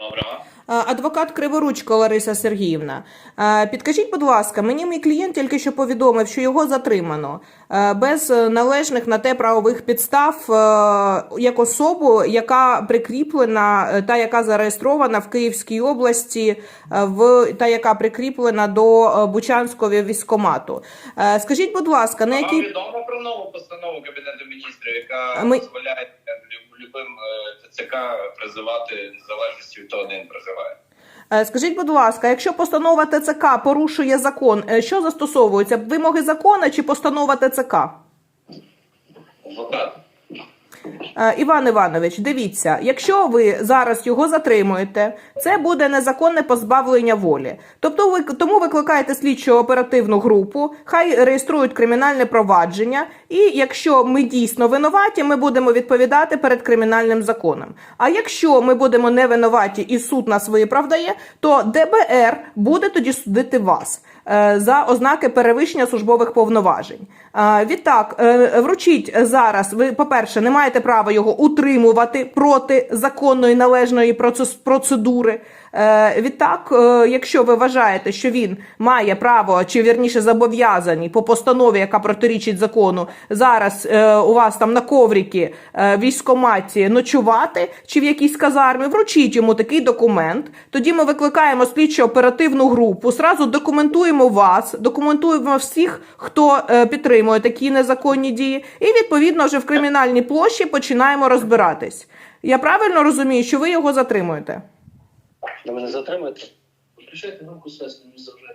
Доброго. Адвокат Криворучко Лариса Сергіївна. Підкажіть, будь ласка, мені мій клієнт тільки що повідомив, що його затримано без е, належних на те правових підстав е, як особу, яка прикріплена е, та яка зареєстрована в Київській області, в та яка прикріплена до Бучанського військомату. Скажіть, будь ласка, на Вам відомо про нову постанову Кабінету міністрів, яка Ми- дозволяє любим е, ТЦК призивати незалежності від того, де він проживає? Е, Скажіть, будь ласка, якщо постанова ТЦК порушує закон, е, що застосовується? Вимоги закону чи постанова ТЦК? Адвокат. Е, Іван Іванович, дивіться, якщо ви зараз його затримуєте, це буде незаконне позбавлення волі. Тобто ви тому викликаєте слідчо оперативну групу, хай реєструють кримінальне провадження, і якщо ми дійсно винуваті, ми будемо відповідати перед кримінальним законом. А якщо ми будемо не винуваті і суд нас виправдає, то ДБР буде тоді судити вас за ознаки перевищення службових повноважень. Е, Відтак, е, вручіть зараз. Ви, по-перше, не маєте права його утримувати проти законної належної процедури. Е, Відтак, е, якщо ви вважаєте, що він має право, чи вірніше зобов'язані по постанові, яка протирічить закону, зараз е, у вас там на ковріки е, в військкоматі ночувати чи в якійсь казармі, вручіть йому такий документ. Тоді ми викликаємо слідчо оперативну групу, сразу документуємо вас, документуємо всіх, хто е, підтримує такі незаконні дії, і відповідно вже в кримінальній площі починаємо розбиратись. Я правильно розумію, що ви його затримуєте? Ви мене затримуєте? Включайте нам связь, не завжди.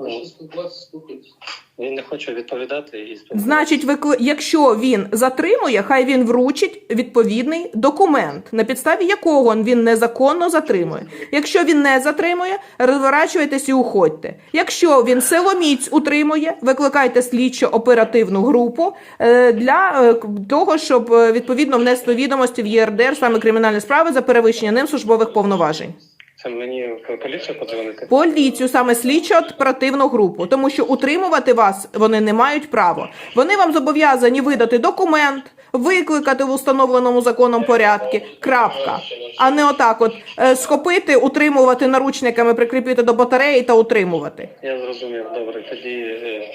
Ну, спілкуватися, слухайтесь. Він не хоче відповідати і спілкуватися. Значить, якщо він затримує, хай він вручить відповідний документ, на підставі якого він незаконно затримує. Якщо він не затримує, розворачуйтесь і уходьте. Якщо він силоміць утримує, викликайте слідчо оперативну групу е, для е, того, щоб е, відповідно внести відомості в ЄРДР саме кримінальні справи за перевищення ним службових повноважень. Це мені в поліцію подзвонити? Поліцію саме слідчо оперативну групу, тому що утримувати вас вони не мають права. Вони вам зобов'язані видати документ, викликати в установленому законом порядку. Крапка. А не отак, от е, схопити, утримувати наручниками, прикріпити до батареї та утримувати. Я зрозумів, добре. Тоді е,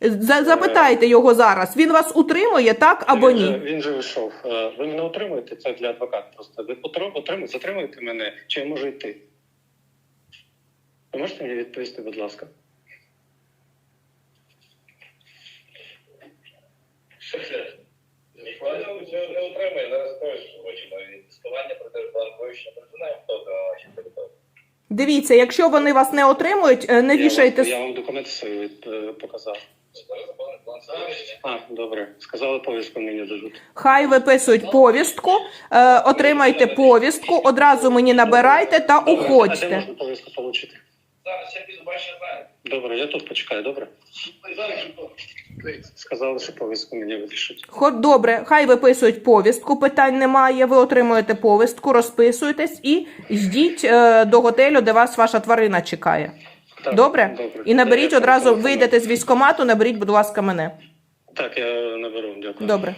За- Запитайте його зараз. Він вас утримує, так або він, же, ні? він же вийшов. Е, Ви мене утримуєте? Це для адвоката просто. Ви отримуєте, затримуєте мене, чи я можу йти? Ви можете мені відповісти, будь ласка? Ніхто не отримає, зараз теж хочемо тестування проти плануючого признаємо, хто до ваші території. Дивіться, якщо вони вас не отримують, е, не Я, вішайте. с- я вам документи свої від- е, показав. А, добре. Сказали, повістку мені дадуть. Хай виписують повістку, е, отримайте повістку, одразу мені набирайте та Добре, А де уходьте. можна повістку отримати? Зараз я пізбачно знаю. Добре, я тут почекаю, добре? Зараз? Сказали, що повістку мені вирішать. Хо- Добре, хай виписують повістку, питань немає. Ви отримуєте повістку, розписуєтесь і йдіть е, до готелю, де вас ваша тварина чекає. Так, Добре? І наберіть Я одразу, телефоную. вийдете з військкомату, наберіть, будь ласка, мене. Так, я наберу, дякую. Добре.